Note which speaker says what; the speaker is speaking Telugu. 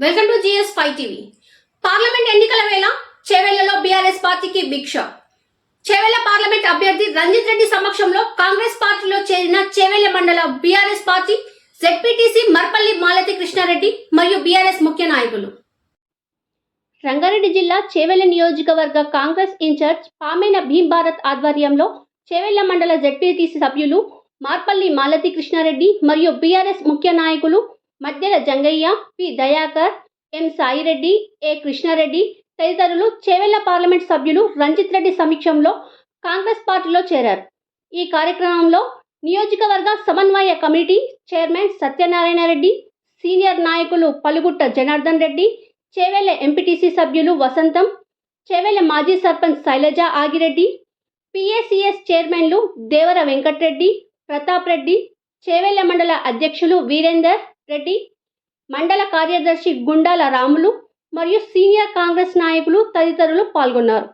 Speaker 1: Five TV. పార్లమెంట్ ఎన్నికల వేళ చేవెళ్ళలో బీఆర్ఎస్ పార్టీకి భిక్ష. చేవెళ్ళ పార్లమెంట్ అభ్యర్థి రంజిత్ రెడ్డి సమక్షంలో కాంగ్రెస్ పార్టీలో చేరిన చేవెళ్ళ మండల BRS party ZPTC Marpalli Malathi Krishnareddy మరియు బీఆర్ఎస్ ముఖ్య నాయకులు. రంగారెడ్డి జిల్లా చేవెళ్ళ నియోజకవర్గ కాంగ్రెస్ ఇన్ఛార్జ్ పామేన భీమ్ భారత్ ఆధ్వర్యంలో చేవెళ్ళ మండల జెడ్పీటీసీ సభ్యులు మార్పల్లి మాలతి కృష్ణారెడ్డి మరియు బీఆర్ఎస్ ముఖ్య నాయకులు Madhyala Jangaiah P. Dayakar M. Saireddy A. Krishnareddy తదితరులు చేవెళ్ళ పార్లమెంట్ సభ్యులు రంజిత్ రెడ్డి సమక్షంలో కాంగ్రెస్ పార్టీలో చేరారు. ఈ కార్యక్రమంలో నియోజకవర్గ సమన్వయ committee chairman Satyanarayana Reddy senior నాయకులు పలుగుట్ట జనార్దన్ రెడ్డి చేవెళ్ళ ఎంపీటీసీ సభ్యులు వసంతం చేవెళ్ళ మాజీ సర్పంచ్ శైలజ ఆగిరెడ్డి పిఏసిఎస్ చైర్మన్లు దేవర వెంకట్రెడ్డి ప్రతాప్ రెడ్డి చేవెళ్ళ మండల అధ్యక్షులు వీరేందర్ రెడ్డి మండల కార్యదర్శి గుండాల రాములు మరియు సీనియర్ కాంగ్రెస్ నాయకులు తదితరులు పాల్గొన్నారు.